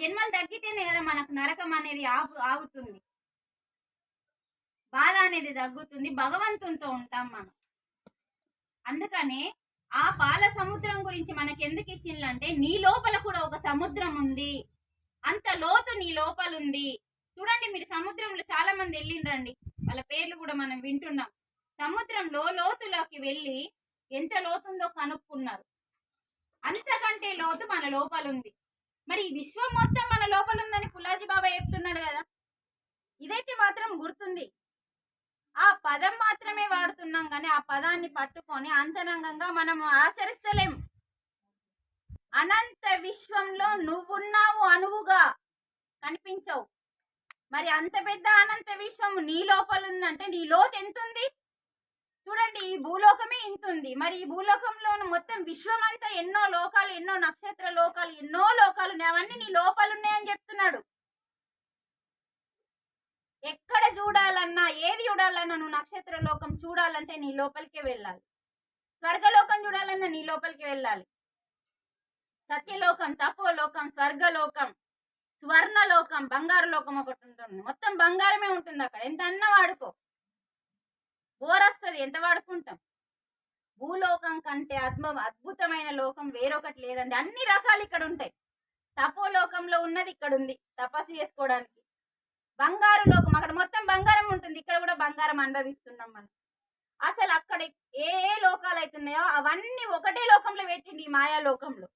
జన్మలు తగ్గితేనే కదా మనకు నరకం అనేది ఆపు ఆగుతుంది. బాధ అనేది తగ్గుతుంది. భగవంతునితో ఉంటాం మనం. అందుకనే ఆ పాల సముద్రం గురించి మనకి ఎందుకు ఇచ్చిందంటే నీ లోపల కూడా ఒక సముద్రం ఉంది. అంత లోతు నీ లోపల ఉంది చూడండి మీరు సముద్రంలో చాలా మంది వెళ్ళిండ్రండి వాళ్ళ పేర్లు కూడా మనం వింటున్నాం. సముద్రంలో లోతులోకి వెళ్ళి ఎంత లోతుందో కనుక్కున్నారు. అంతకంటే లోతు మన లోపల ఉంది మరి ఈ విశ్వం మొత్తం మన లోపల ఉందని పుల్లాజీ బాబా చెప్తున్నాడు కదా? ఇదైతే మాత్రం గుర్తుంది. ఆ పదం మాత్రమే వాడుతున్నాం కానీ ఆ పదాన్ని పట్టుకొని అంతరంగంగా మనం ఆచరిస్తలేం. అనంత విశ్వంలో నువ్వున్నావు అనువుగా కనిపించవు. మరి అంత పెద్ద అనంత విశ్వం నీ లోపల ఉందంటే నీ లోతు ఎంత ఉంది చూడండి ఈ భూలోకమే ఇంత ఉంది మరి ఈ భూలోకంలో మొత్తం విశ్వం అంతా ఎన్నో లోకాలు ఎన్నో నక్షత్ర లోకాలు ఎన్నో లోకాలు ఉన్నాయి. అవన్నీ నీ లోపల ఉన్నాయని చెప్తున్నాడు. ఎక్కడ చూడాలన్నా ఏది చూడాలన్నా నువ్వు నక్షత్ర లోకం చూడాలంటే నీ లోపలికే వెళ్ళాలి. స్వర్గలోకం చూడాలన్నా నీ లోపలికి వెళ్ళాలి. సత్యలోకం తపోలోకం స్వర్గలోకం స్వర్ణలోకం బంగారు లోకం ఒకటి ఉంటుంది. మొత్తం బంగారమే ఉంటుంది అక్కడ. ఎంత అన్న వాడుకో. వస్తుంది ఎంత వాడుకుంటాం? భూలోకం కంటే అద్భు అద్భుతమైన లోకం వేరొకటి లేదండి. అన్ని రకాలు ఇక్కడ ఉంటాయి తపోలోకంలో ఉన్నది ఇక్కడ ఉంది తపస్సు చేసుకోవడానికి. బంగారు లోకం అక్కడ మొత్తం బంగారం ఉంటుంది. ఇక్కడ కూడా బంగారం అనుభవిస్తున్నాం మనం. అసలు అక్కడ ఏ ఏ లోకాలు అవుతున్నాయో అవన్నీ ఒకటే లోకంలో పెట్టిండు ఈ మాయా లోకంలో.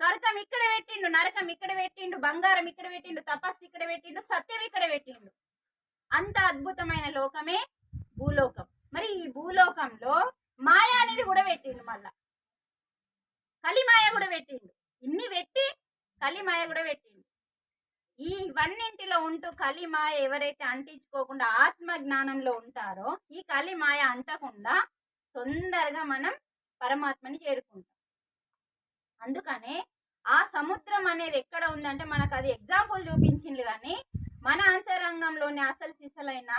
స్వర్గం ఇక్కడ పెట్టిండు నరకం ఇక్కడ పెట్టిండు బంగారం ఇక్కడ పెట్టిండు తపస్సు ఇక్కడ పెట్టిండు సత్యం ఇక్కడ పెట్టిండు. అంత అద్భుతమైన లోకమే భూలోకం. మరి ఈ భూలోకంలో మాయ అనేది కూడా పెట్టిండు మళ్ళా. కలిమాయ కూడా పెట్టిండు. ఇన్ని పెట్టి కలిమాయ కూడా పెట్టిండు. ఈ ఇవన్నింటిలో ఉంటూ కలిమాయ ఎవరైతే అంటించుకోకుండా ఆత్మ జ్ఞానంలో ఉంటారో ఈ కలిమాయ అంటకుండా తొందరగా మనం పరమాత్మని చేరుకుంటాం. అందుకనే ఆ సముద్రం అనేది ఎక్కడ ఉందంటే మనకు అది ఎగ్జాంపుల్ చూపించింది కానీ మన అంతరంగంలోని అసలు సిసలైన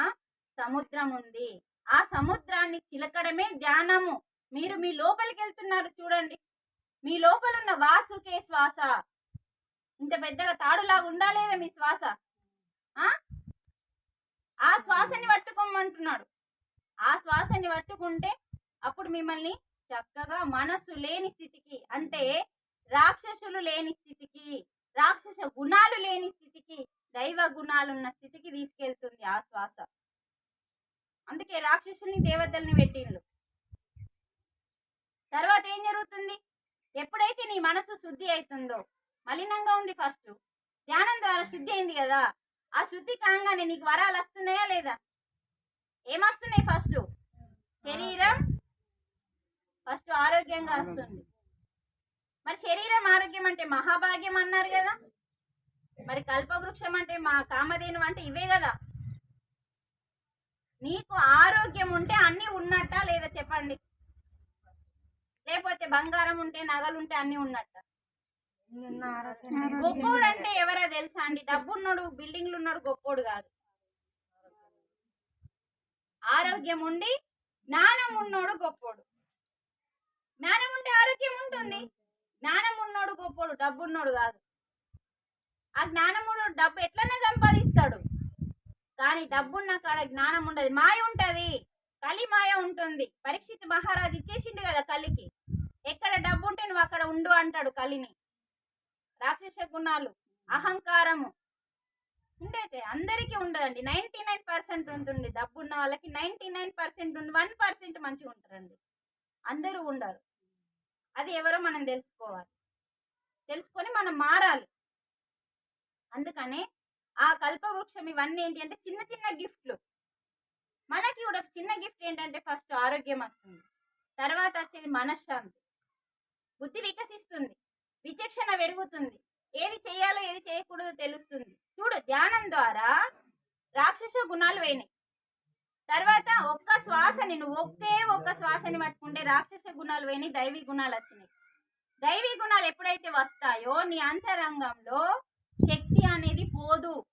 సముద్రం ఉంది ఆ సముద్రాన్ని చిలకడమే ధ్యానము. మీరు మీ లోపలికి వెళ్తున్నారు చూడండి. మీ లోపల ఉన్న వాసుకే శ్వాస. ఇంత పెద్దగా తాడులాగా ఉండాలేదా మీ శ్వాస? ఆ? ఆ శ్వాసని పట్టుకోమంటున్నాడు. ఆ శ్వాసని పట్టుకుంటే అప్పుడు మిమ్మల్ని చక్కగా మనస్సు లేని స్థితికి అంటే రాక్షసులు లేని స్థితికి రాక్షస గుణాలు లేని స్థితికి దైవ గుణాలున్న స్థితికి తీసుకెళ్తుంది ఆ శ్వాస. అందుకే రాక్షసుల్ని దేవతల్ని పెట్టిండు. తర్వాత ఏం జరుగుతుంది? ఎప్పుడైతే నీ మనసు శుద్ధి అవుతుందో మలినంగా ఉంది ఫస్ట్. ధ్యానం ద్వారా శుద్ధి అయింది కదా? ఆ శుద్ధి కాగానే నీకు వరాలు వస్తున్నాయా లేదా? ఏమొస్తున్నాయి ఫస్ట్? శరీరం. ఫస్ట్ ఆరోగ్యంగా వస్తుంది. మరి శరీరం ఆరోగ్యం అంటే మహాభాగ్యం అన్నారు కదా? మరి కల్పవృక్షం అంటే మా కామధేను అంటే ఇవే కదా? నీకు ఆరోగ్యం ఉంటే అన్నీ ఉన్నట్ట లేదా చెప్పండి? లేకపోతే బంగారం ఉంటే నగలు ఉంటే అన్నీ ఉన్నట్ట? గొప్పోడు అంటే ఎవరో తెలుసా అండి? డబ్బు ఉన్నాడు బిల్డింగ్లు ఉన్నాడు గొప్పోడు కాదు. ఆరోగ్యం ఉండి జ్ఞానం ఉన్నోడు గొప్పోడు. జ్ఞానం ఉంటే ఆరోగ్యం ఉంటుంది. జ్ఞానం ఉన్నోడు గొప్పోడు డబ్బు ఉన్నోడు కాదు. ఆ జ్ఞానముడు డబ్బు ఎట్లనే సంపాదిస్తాడు? కానీ డబ్బున్న కాడ జ్ఞానం ఉండదు మాయ ఉంటుంది. కలి మాయ ఉంటుంది. పరీక్షిత్ మహారాజు ఇచ్చేసిండు కదా కలికి. ఎక్కడ డబ్బు ఉంటే నువ్వు అక్కడ ఉండు అంటాడు కలిని. రాక్షస గుణాలు అహంకారము. ఉండేటే అందరికీ ఉండదండి. నైంటీ నైన్ పర్సెంట్ ఉంటుంది డబ్బు ఉన్న వాళ్ళకి. నైంటీ నైన్ పర్సెంట్ ఉంది వన్ పర్సెంట్ మంచిగా ఉంటారండి. అందరూ ఉండరు. అది ఎవరో మనం తెలుసుకోవాలి. తెలుసుకొని మనం మారాలి. అందుకనే ఆ కల్పవృక్షం ఇవన్నీ ఏంటి అంటే చిన్న చిన్న గిఫ్ట్లు. మనకి కూడా చిన్న గిఫ్ట్ ఏంటంటే ఫస్ట్ ఆరోగ్యం వస్తుంది. తర్వాత వచ్చేది మనశ్శాంతి. బుద్ధి వికసిస్తుంది. విచక్షణ పెరుగుతుంది. ఏది చేయాలో ఏది చేయకూడదు తెలుస్తుంది. చూడు ధ్యానం ద్వారా రాక్షస గుణాలు పోయినాయి. తర్వాత ఒక్క శ్వాసని నువ్వు ఒకే ఒక్క శ్వాసని పట్టుకుంటే రాక్షస గుణాలు పోయినాయి దైవీ గుణాలు వచ్చినాయి. దైవీ గుణాలు ఎప్పుడైతే వస్తాయో నీ అంతరంగంలో శక్తి అనేది పోదు.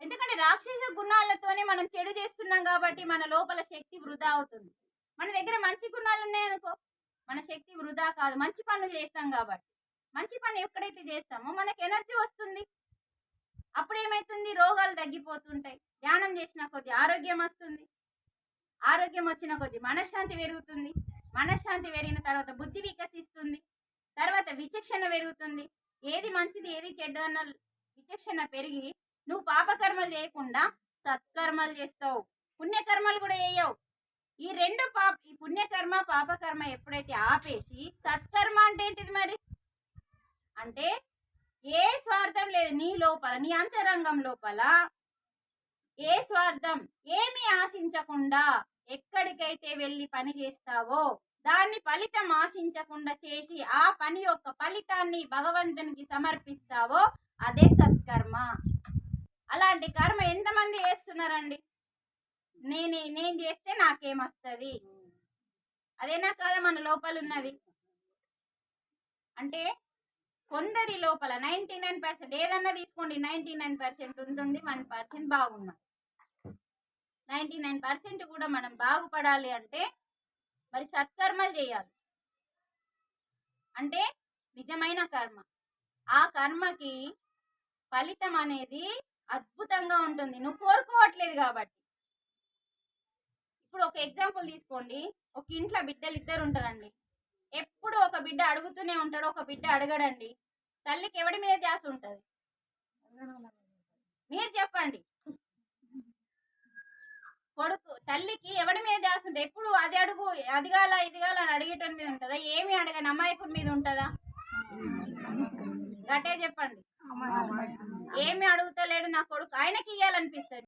ఎందుకంటే రాక్షస గుణాలతోనే మనం చెడు చేస్తున్నాం కాబట్టి మన లోపల శక్తి వృధా అవుతుంది. మన దగ్గర మంచి గుణాలు ఉన్నాయనుకో మన శక్తి వృధా కాదు. మంచి పనులు చేస్తాం కాబట్టి. మంచి పని ఎక్కడైతే చేస్తామో మనకి ఎనర్జీ వస్తుంది. అప్పుడు ఏమవుతుంది రోగాలు తగ్గిపోతుంటాయి. ధ్యానం చేసిన కొద్ది ఆరోగ్యం వస్తుంది. ఆరోగ్యం వచ్చిన కొద్ది మనశ్శాంతి పెరుగుతుంది. మనశ్శాంతి పెరిగిన తర్వాత బుద్ధి వికసిస్తుంది. తర్వాత విచక్షణ పెరుగుతుంది. ఏది మంచిది ఏది చెడ్డదన్న విచక్షణ పెరిగి నువ్వు పాపకర్మలు చేయకుండా సత్కర్మలు చేస్తావు. పుణ్యకర్మలు కూడా చేయవు. ఈ రెండు పాప ఈ పుణ్యకర్మ పాపకర్మ ఎప్పుడైతే ఆపేసి సత్కర్మ అంటే ఏంటిది మరి? అంటే ఏ స్వార్థం లేదు. నీ లోపల నీ అంతరంగం లోపల ఏ స్వార్థం ఏమి ఆశించకుండా ఎక్కడికైతే వెళ్ళి పని చేస్తావో దాన్ని ఫలితం ఆశించకుండా చేసి ఆ పని యొక్క ఫలితాన్ని భగవంతునికి సమర్పిస్తావో అదే సత్కర్మ. అలాంటి కర్మ ఎంతమంది చేస్తున్నారండి? నేను నేను చేస్తే నాకేమొస్తుంది? అదేనా కాదా మన లోపల ఉన్నది అంటే కొందరి లోపల నైంటీ నైన్ పర్సెంట్ ఏదన్నా తీసుకోండి నైంటీ నైన్ పర్సెంట్ ఉంటుంది వన్ పర్సెంట్ బాగున్నాం నైంటీ నైన్ పర్సెంట్ కూడా మనం బాగుపడాలి అంటే మరి సత్కర్మలు చేయాలి. అంటే నిజమైన కర్మ. ఆ కర్మకి ఫలితం అనేది అద్భుతంగా ఉంటుంది. నువ్వు కోరుకోవట్లేదు కాబట్టి. ఇప్పుడు ఒక ఎగ్జాంపుల్ తీసుకోండి. ఒక ఇంట్లో బిడ్డలు ఇద్దరు ఉంటారండి. ఎప్పుడు ఒక బిడ్డ అడుగుతూనే ఉంటాడు ఒక బిడ్డ అడగడండి. తల్లికి ఎవడి మీద ధ్యాస ఉంటుంది? మీరు చెప్పండి. కొడుకు తల్లికి ఎవడి మీద ధ్యాస ఉంటుంది? ఎప్పుడు అది అడుగు అదిగాల ఇదిగాల అని అడిగేటోని మీద ఉంటుందా? ఏమి అడగని అమాయకుడి మీద ఉంటుందా? గట్టే చెప్పండి. ఏమి అడుగుతలేడు నా కొడుకు? ఆయనకి ఇయ్యాలనిపిస్తుంది.